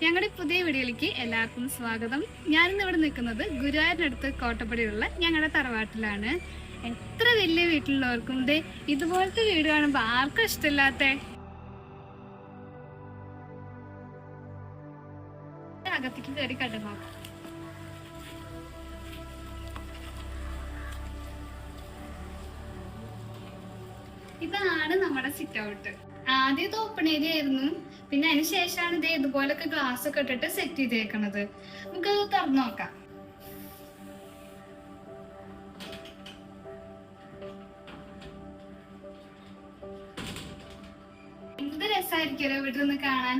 ഞങ്ങളുടെ പുതിയ വീഡിയോയിലേക്ക് എല്ലാവർക്കും സ്വാഗതം. ഞാനിന്ന് ഇവിടെ നിൽക്കുന്നത് ഗുരുവായൂരിനടുത്ത് കോട്ടപ്പടിയുള്ള ഞങ്ങളുടെ തറവാട്ടിലാണ്. എത്ര വലിയ വീട്ടിലുള്ളവർക്കും ദേ ഇതുപോലത്തെ വീട് കാണുമ്പോൾ ആർക്കും ഇഷ്ടമില്ലാത്ത? അകത്തേക്ക് കയറി കണ്ടു നോക്കാം ഇതാണ് നമ്മുടെ സിറ്റ് ഔട്ട്. ആദ്യം ഓപ്പൺ ഏരിയ ആയിരുന്നു പിന്നെ അതിന് ശേഷമാണ് ഇത് ഇതുപോലൊക്കെ ഗ്ലാസ് ഒക്കെ ഇട്ടിട്ട് സെറ്റ് ചെയ്തേക്കണത്. നമുക്ക് തുറന്നു നോക്കാം. എന്ത് രസമായിരിക്കുമല്ലോ ഇവിടെ നിന്ന് കാണാൻ?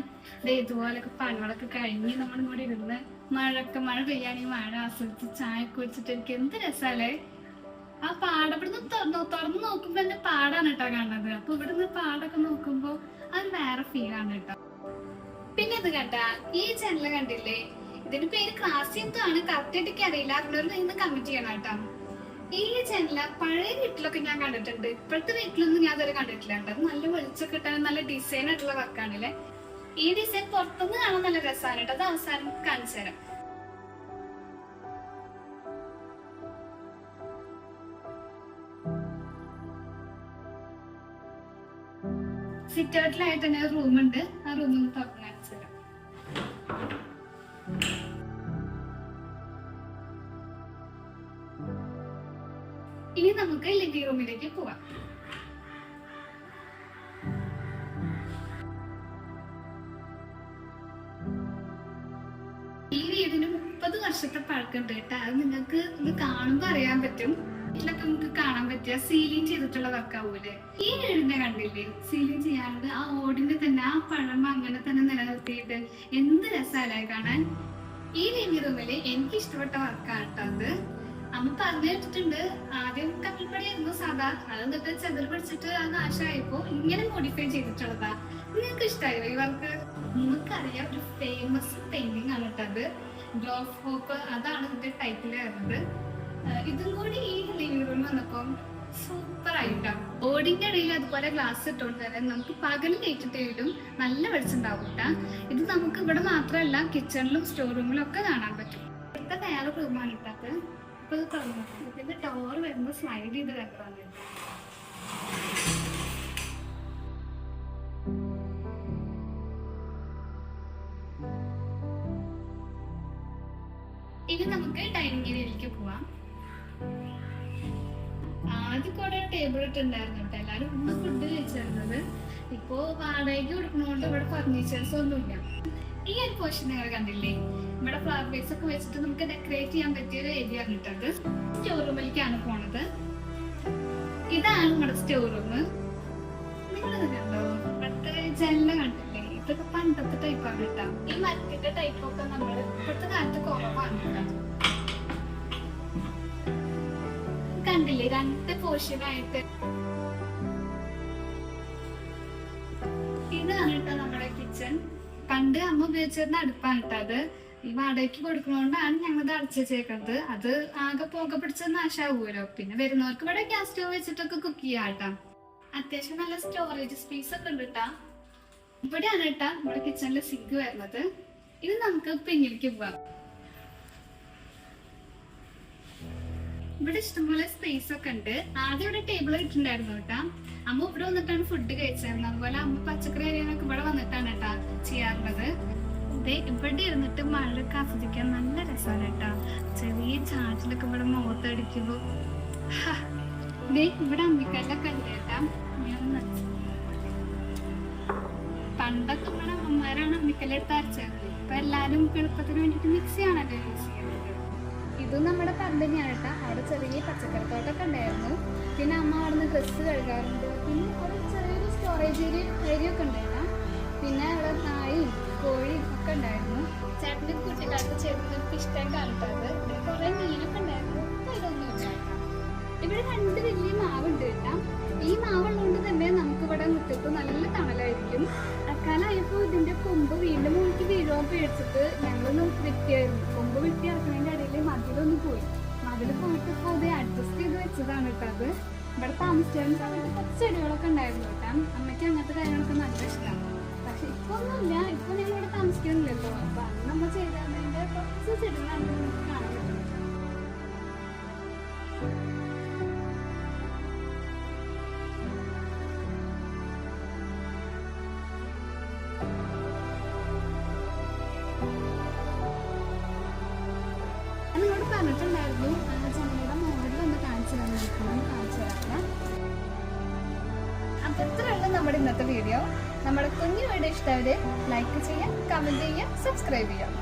ഇതുപോലൊക്കെ പണികളൊക്കെ കഴിഞ്ഞ് നമ്മൾ ഇങ്ങോട്ട് ഇരുന്ന് മഴയൊക്കെ മഴ പെയ്യാണെങ്കിൽ മഴ ആസ്വദിച്ച് ചായ കുടിച്ചിട്ട് എനിക്ക് എന്ത് രസാലേ ആ പാട ഇവിടുന്ന് തുറന്നു തുറന്നു നോക്കുമ്പോ എന്റെ പാടാണ് കേട്ടോ കാണുന്നത്. അപ്പൊ ഇവിടുന്ന് പാടൊക്കെ നോക്കുമ്പോ അത് വേറെ ഫീൽ ആണ് കേട്ടോ. പിന്നെ ഇത് കേട്ടാ ഈ ചാനൽ കണ്ടില്ലേ? ഇതിന്റെ പേര് ക്രാസിയന്തോ ആണ്. കറക്റ്റ് ആയിട്ട് അറിയില്ല. അറിഞ്ഞവർ ഇന്ന് കമന്റ് ചെയ്യണം കേട്ടോ. ഈ ചാനല പഴയ വീട്ടിലൊക്കെ ഞാൻ കണ്ടിട്ടുണ്ട്. ഇപ്പോഴത്തെ വീട്ടിലൊന്നും ഞാൻ ഇതുവരെ കണ്ടിട്ടില്ല കേട്ടോ. നല്ല വെളിച്ചൊക്കെ കിട്ടാൻ നല്ല ഡിസൈൻ ആയിട്ടുള്ള വർക്കാണല്ലേ ഈ ഡിസൈൻ പുറത്തുനിന്ന് കാണാൻ നല്ല രസമാണ് കേട്ടോ. അത് അവസാനം കാണിച്ചു തരാം സിറ്റ് ഔട്ടിലായിട്ട് തന്നെ റൂമുണ്ട് ആ റൂമിൽ തുറന്ന് കാണിച്ചു തരാം ഇനി നമുക്ക് ലിവിംഗ് റൂമിലേക്ക് പോവാം. ഈ വീടിന് മുപ്പത് വർഷത്തെ പഴക്കമുണ്ട് കേട്ടോ. അത് നിങ്ങൾക്ക് ഇത് കാണുമ്പോൾ അറിയാൻ പറ്റും. ഇതിലൊക്കെ നമുക്ക് കാണാൻ പറ്റിയ സീലിംഗ് ചെയ്തിട്ടുള്ള വർക്കാവൂലേ ഈ വീടിന്റെ കണ്ടില്ലേ? സീലിംഗ് ചെയ്യാണ്ട് ആ ഓടിന്റെ തന്നെ ആ പഴമ അങ്ങനെ തന്നെ നിലനിർത്തിയിട്ട് എന്ത് രസമല്ലേ കാണാൻ? ഈ ലിവിംഗ് റൂമിൽ എനിക്ക് ഇഷ്ടപ്പെട്ട വർക്കാണ് കേട്ടോ അത്. അമ്മ പറഞ്ഞു ആദ്യം കമ്പിൾപ്പടിയായിരുന്നു സാധാ. അത് എന്നിട്ട് ചെതൽ പിടിച്ചിട്ട് അത് നാശമായപ്പോ ഇങ്ങനെ മോഡിഫൈ ചെയ്തിട്ടുള്ളതാ. നിങ്ങൾക്ക് ഇഷ്ടമായോ ഈ വർക്ക് നിങ്ങൾക്കറിയാം ഒരു ഫേമസ് പെയിന്റിംഗ് ആണ് കേട്ടോ അത്. ഗ്ലോഫ് ഹോപ്പ് അതാണ് ഇതിന്റെ ടൈറ്റിൽ വരുന്നത്. ഇതും കൂടി ഈ ലിവിംഗ് റൂമിൽ വന്നപ്പം സൂപ്പർ ആയിട്ടാണ് ഓടിന്റെ ഇടയിൽ അതുപോലെ ഗ്ലാസ് ഇട്ടുകൊണ്ട് തന്നെ നമുക്ക് പകലും കേട്ടിട്ടേലും നല്ല വെളിച്ചുണ്ടാവും ഇത് നമുക്ക് ഇവിടെ മാത്രമല്ല കിച്ചണിലും സ്റ്റോർ റൂമിലും ഒക്കെ കാണാൻ പറ്റും. ഇവിടുത്തെ തയ്യാറ് റൂമാണ് ഇട്ടത് ഇപ്പൊ ഇതിന്റെ ഡോർ വരുമ്പോൾ സ്ലൈഡ് ചെയ്ത് വെക്കണം ഇനി നമുക്ക് ഡൈനിങ് ഏരിയയിലേക്ക് പോവാം. ആദ്യം കുറെ ടേബിൾ ഇട്ടുണ്ടായിരുന്നു കേട്ടോ. എല്ലാരും ഇന്ന് ഫുഡ് ഇപ്പോ വാടകയ്ക്ക് കൊടുക്കണോണ്ട് ഇവിടെ ഫർണിച്ചേഴ്സ് ഒന്നുമില്ല. ഈ ഒരു പോർഷൻ നിങ്ങൾ കണ്ടില്ലേ? ഇവിടെ ഫ്ലവർ വേസ് ഒക്കെ വെച്ചിട്ട് നമുക്ക് ഡെക്കറേറ്റ് ചെയ്യാൻ പറ്റിയ ഒരു ഏരിയ ആണ് കേട്ടത് സ്റ്റോർ റൂമിലേക്കാണ് പോണത്. ഇതാണ് നമ്മുടെ സ്റ്റോർ റൂം നിങ്ങളിത് കണ്ടോ? ജനല കണ്ടില്ലേ? ഇതൊക്കെ പണ്ടത്തെ ടൈപ്പാണ് കേട്ടോ. ഈ മരത്തിന്റെ ടൈപ്പൊക്കെ നമ്മൾ കണ്ടില്ലേ രണ്ട് പോർഷൻ ആയിട്ട്. ഇതാണ് നമ്മുടെ കിച്ചൺ പണ്ട് അമ്മ ഉപയോഗിച്ചിരുന്ന അടുപ്പാണ് അത്. ഈ വാടകയ്ക്ക് കൊടുക്കണോണ്ടാണ് ഞങ്ങൾ അത് അടച്ചേക്കുന്നത് അത് ആകെ പോക പിടിച്ച നാശാവുമല്ലോ പിന്നെ വരുന്നവർക്ക് ഇവിടെ ഗ്യാസ് സ്റ്റവ് വെച്ചിട്ടൊക്കെ കുക്ക് ചെയ്യാം കേട്ടോ അത്യാവശ്യം നല്ല സ്റ്റോറേജ് സ്പേസ് ഒക്കെ ഉണ്ട് കേട്ടാ ഇവിടെയാണ് കേട്ടാ നമ്മുടെ കിച്ചണിലെ സിങ്ക് വരുന്നത്. ഇത് നമുക്ക് പിന്നിലേക്ക് പോവാം. ഇവിടെ ഇഷ്ടംപോലെ സ്പേസ് ഒക്കെ ഉണ്ട്. ആദ്യം ഇവിടെ ടേബിൾ ഇട്ടിട്ടുണ്ടായിരുന്നു കേട്ടാ. അമ്മ ഇവിടെ വന്നിട്ടാണ് ഫുഡ് കഴിച്ചായിരുന്നു അതുപോലെ അമ്മ പച്ചക്കറി അരിയാനൊക്കെ ഇവിടെ വന്നിട്ടാണ് കേട്ടാ ചെയ്യാറുള്ളത്. ഇവിടെ ഇരുന്നിട്ട് മഴയൊക്കെ ആസ്വദിക്കാൻ നല്ല രസമാണ് കേട്ടാ. ചെറിയ ചാറ്റിലൊക്കെ ഇവിടെ മുഖത്തടിക്കുമ്പോ ഇവിടെ അമ്മിക്കല്ലൊക്കെ ഉണ്ട് കേട്ടാ. പണ്ടൊക്കെ നമ്മുടെ അമ്മമാരാണ് അമ്മിക്കല്ലെടുത്ത് അരച്ചത്. ഇപ്പൊ എല്ലാരും എളുപ്പത്തിന് വേണ്ടിട്ട് മിക്സി ആണല്ലോ യൂസ് ചെയ്യുന്നത് ഇത് നമ്മുടെ പറമ്പ് തന്നെയാണ് കേട്ടോ. അവിടെ ചെറിയ പച്ചക്കറിത്തോട്ടൊക്കെ ഉണ്ടായിരുന്നു. പിന്നെ അമ്മ അവിടുന്ന് ഡ്രസ്സ് കഴുകാറുണ്ട്. പിന്നെ അവിടെ ചെറിയൊരു സ്റ്റോറേജ് ഏരിയ ഏരിയ ഒക്കെ ഉണ്ടായിരുന്നു. പിന്നെ അവിടെ നായും കോഴിയും ഒക്കെ ഉണ്ടായിരുന്നു. ചേട്ടന്റെ കുട്ടിക്കാലത്ത് ചേർത്തവർക്ക് ഇഷ്ടം കാണിട്ടത് ഇവിടെ കുറേ മീനൊക്കെ ഉണ്ടായിരുന്നു. ഇതൊന്നും ഇവിടെ രണ്ട് വലിയ മാവുണ്ട് കേട്ടോ. ഈ മാവുള്ളതുകൊണ്ട് താഴെ മുറ്റത്ത് നല്ല തണലായിരിക്കും. അക്കാലായപ്പോൾ ഇതിന്റെ കൊമ്പ് വീണ്ടും മുകളിൽ വീഴുവാൻ പേടിച്ചിട്ട് ഞങ്ങളൊന്ന് വെട്ടിയായിരുന്നു. കൊമ്പ് വെട്ടി ഇറക്കുന്നതിന്റെ ഇടയിൽ മതിലൊന്ന് പോയി. മതിൽ പോയിട്ട് അത് അഡ്ജസ്റ്റ് ചെയ്ത് വെച്ചതാണ് കേട്ടോ അത്. ഇവിടെ താമസിച്ചിരുന്ന സമയത്ത് കുറച്ച് ചെടികളൊക്കെ ഉണ്ടായിരുന്നു കേട്ടാ. അമ്മയ്ക്ക് അങ്ങനത്തെ കാര്യങ്ങളൊക്കെ നല്ല ഇഷ്ടമാണ് പക്ഷെ ഇപ്പൊ ഒന്നുമില്ല. ഇപ്പൊ ഞങ്ങൾ ഇവിടെ താമസിക്കുന്നില്ലല്ലോ അപ്പൊ അന്ന് നമ്മൾ ചെയ്തതിന്റെ കുറച്ച് ചെടികളാണ് നമുക്ക് കാണാൻ പറ്റുന്നത്. ഇന്നത്തെ വീഡിയോ നമ്മുടെ കുഞ്ഞു വീഡിയോ ഇഷ്ടമായത് ലൈക്ക് ചെയ്യുക കമന്റ് ചെയ്യുക സബ്സ്ക്രൈബ് ചെയ്യുക